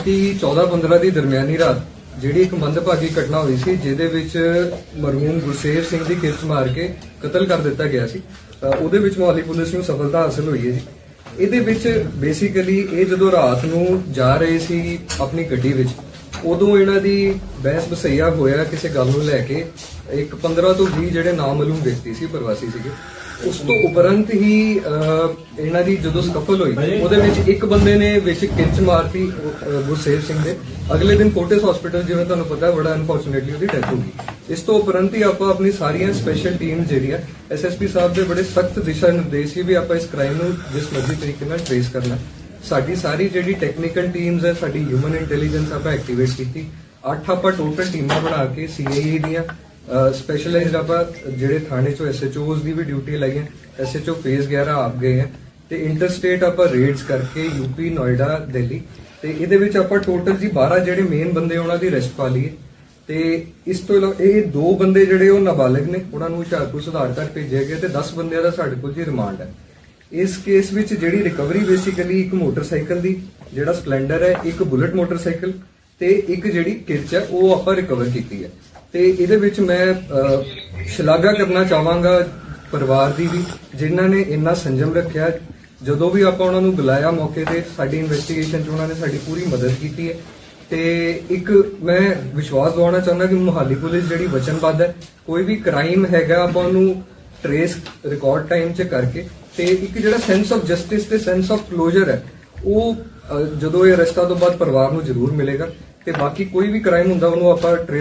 ਕਿ 14-15 ਦੀ ਦਰਮਿਆਨੀ ਰਾਤ ਜਿਹੜੀ ਇੱਕ ਮੰਦਭਾਗੀ ਘਟਨਾ ਹੋਈ ਸੀ ਜਿਹਦੇ ਵਿੱਚ ਮਰਹੂਮ ਗੁਰਸੇਵ ਸਿੰਘ ਦੀ ਕਿਰਚ ਮਾਰ ਕੇ ਕਤਲ ਕਰ ਦਿੱਤਾ ਗਿਆ ਸੀ ਅ, ਉਹਦੇ ਵਿੱਚ ਮੋਹਾਲੀ ਪੁਲਿਸ ਨੂੰ ਸਫਲਤਾ ਹਾਸਲ ਹੋਈ ਹੈ ਜੀ। ਇਹਦੇ ਵਿੱਚ ਬੇਸਿਕਲੀ ਇਹ ਜਦੋਂ ਰਾਤ ਨੂੰ ਜਾ ਰਹੇ ਸੀ ਆਪਣੀ ਗੱਡੀ ਵਿੱਚ ਉਦੋਂ ਇਹਨਾਂ ਦੀ ਬਹਿਸ ਬਸਈਆ ਹੋਇਆ ਕਿਸੇ ਗੱਲ ਨੂੰ ਲੈ ਕੇ, ਇੱਕ 15 ਤੋਂ 20 ਜਿਹੜੇ ਨਾਮਲੂਮ ਵਿਅਕਤੀ ਸੀ, ਪ੍ਰਵਾਸੀ ਸੀਗੇ, ਉਸ ਤੋਂ ਉਪਰੰਤ ਹੀ ਇਹਨਾਂ ਦੀ ਜਦੋਂ ਸਕਫਲ ਹੋਈ, ਉਹਦੇ ਵਿੱਚ ਇੱਕ ਬੰਦੇ ਨੇ ਵਿੱਚ ਕਿੰਚ ਮਾਰਤੀ ਗੁਰਸੇਵ ਸਿੰਘ ਦੇ। ਅਗਲੇ ਦਿਨ ਕੋਟਸ ਹਸਪੀਟਲ ਜਿਵੇਂ ਤੁਹਾਨੂੰ ਪਤਾ, ਬੜਾ ਅਨਫੋਰਚੂਨੇਟਲੀ ਉਹਦੀ ਡੈਥ ਹੋ ਗਈ। ਇਸ ਤੋਂ ਉਪਰੰਤ ਹੀ ਆਪਾਂ ਆਪਣੀ ਸਾਰੀਆਂ ਸਪੈਸ਼ਲ ਟੀਮ ਜਿਹੜੀਆਂ ਐਸਐਸਪੀ ਸਾਹਿਬ ਦੇ ਬੜੇ ਸਖਤ ਦਿਸ਼ਾ ਨਿਰਦੇਸ਼ ਸੀ ਵੀ ਆਪਾਂ ਇਸ ਕ੍ਰਾਈਮ ਨੂੰ ਜਿਸ ਮਰਜ਼ੀ ਤਰੀਕੇ ਨਾਲ ਟ੍ਰੇਸ ਕਰਨਾ। ਸਾਡੀ ਸਾਰੀ ਜਿਹੜੀ ਟੈਕਨੀਕਲ ਟੀਮਸ ਹੈ, ਸਾਡੀ ਹਿਊਮਨ ਇੰਟੈਲੀਜੈਂਸ ਆਪਾਂ ਐਕਟੀਵੇਟ ਕੀਤੀ। ਅੱਠ ਆਪਾਂ ਟੋਟਲ ਟੀਮਾਂ ਬਣਾ ਕੇ ਸੀਆਈਏ ਦੀਆਂ ਸਪੈਸ਼ਲਾਈਜ਼ਡ ਆਪਾਂ ਜਿਹੜੇ ਥਾਣੇ ਚੋਂ ਐਸਐਚਓਜ਼ ਦੀ ਵੀ ਡਿਊਟੀ ਲਾਈਆਂ ਐਸਐਚਓ ਫੇਜ਼ 11 ਆਪ ਗਏ ਹੈ। ਤੇ ਇੰਟਰਸਟੇਟ ਆਪਾਂ ਰੇਡਸ ਕਰਕੇ ਯੂਪੀ ਨੋਇਡਾ ਦਿੱਲੀ ਤੇ ਇਹਦੇ ਵਿੱਚ ਆਪਾਂ ਟੋਟਲ ਜੀ 12 ਜਿਹੜੇ ਮੇਨ ਬੰਦੇ ਉਹਨਾਂ ਦੀ ਰੈਸਟ ਪਾ ਲਈਏ। ਤੇ ਇਸ ਤੋਂ ਇਲਾਵਾ ਇਹ ਦੋ ਬੰਦੇ ਜਿਹੜੇ ਉਹ ਨਾਬਾਲਗ ਨੇ, ਉਹਨਾਂ ਨੂੰ ਹੁਸ਼ਿਆਰਪੁਰ ਸੁਧਾਰ ਕਰ ਭੇਜਿਆ ਗਿਆ ਤੇ 10 ਬੰਦਿਆਂ ਦਾ ਸਾਡੇ ਕੋਲ ਜੀ ਰਿਮਾਂਡ ਹੈ। ਇਸ ਕੇਸ ਵਿੱਚ ਜਿਹੜੀ ਰਿਕਵਰੀ ਬੇਸਿਕਲੀ ਇੱਕ ਮੋਟਰਸਾਈਕਲ ਦੀ, ਜਿਹੜਾ ਸਪਲੈਂਡਰ ਹੈ, ਇੱਕ ਬੁਲਟ ਮੋਟਰਸਾਈਕਲ ਤੇ ਇੱਕ ਜਿਹੜੀ ਕਿਰਚ ਹੈ, ਉਹ ਆਪਾਂ ਰਿਕਵਰ ਕੀਤੀ ਹੈ। ਤੇ ਇਹਦੇ ਵਿੱਚ ਮੈਂ ਸ਼ਲਾਘਾ ਕਰਨਾ ਚਾਹਾਂਗਾ ਪਰਿਵਾਰ ਦੀ ਵੀ, ਜਿਨ੍ਹਾਂ ਨੇ ਇੰਨਾ ਸੰਜਮ ਰੱਖਿਆ। ਜਦੋਂ ਵੀ ਆਪਾਂ ਉਹਨਾਂ ਨੂੰ ਬੁਲਾਇਆ ਮੌਕੇ ਤੇ, ਸਾਡੀ ਇਨਵੈਸਟੀਗੇਸ਼ਨ 'ਚ ਉਹਨਾਂ ਨੇ ਸਾਡੀ ਪੂਰੀ ਮਦਦ ਕੀਤੀ ਹੈ। ਤੇ ਇੱਕ ਮੈਂ ਵਿਸ਼ਵਾਸ ਦਿਵਾਉਣਾ ਚਾਹੁੰਦਾ ਕਿ ਮੁਹਾਲੀ ਪੁਲਿਸ ਜਿਹੜੀ ਵਚਨਬੱਧ ਹੈ, ਕੋਈ ਵੀ ਕ੍ਰਾਈਮ ਹੈਗਾ ਆਪਾਂ ਉਹਨੂੰ ਟ੍ਰੇਸ ਰਿਕਾਰਡ ਟਾਈਮ 'ਚ ਕਰਕੇ ਤੇ ਇੱਕ ਜਿਹੜਾ ਸੈਂਸ ਆਫ ਜਸਟਿਸ ਤੇ ਸੈਂਸ ਆਫ ਕਲੋਜ਼ਰ ਹੈ, ਉਹ ਜਦੋਂ ਇਹ ਰਸਤਾ ਤੋਂ ਬਾਅਦ ਪਰਿਵਾਰ ਨੂੰ ਜ਼ਰੂਰ ਮਿਲੇਗਾ ਤੇ ਬਾਕੀ ਕੋਈ ਵੀ ਕ੍ਰਾਈਮ ਹੁੰਦਾ, ਉਹਨੂੰ ਆਪਾਂ trace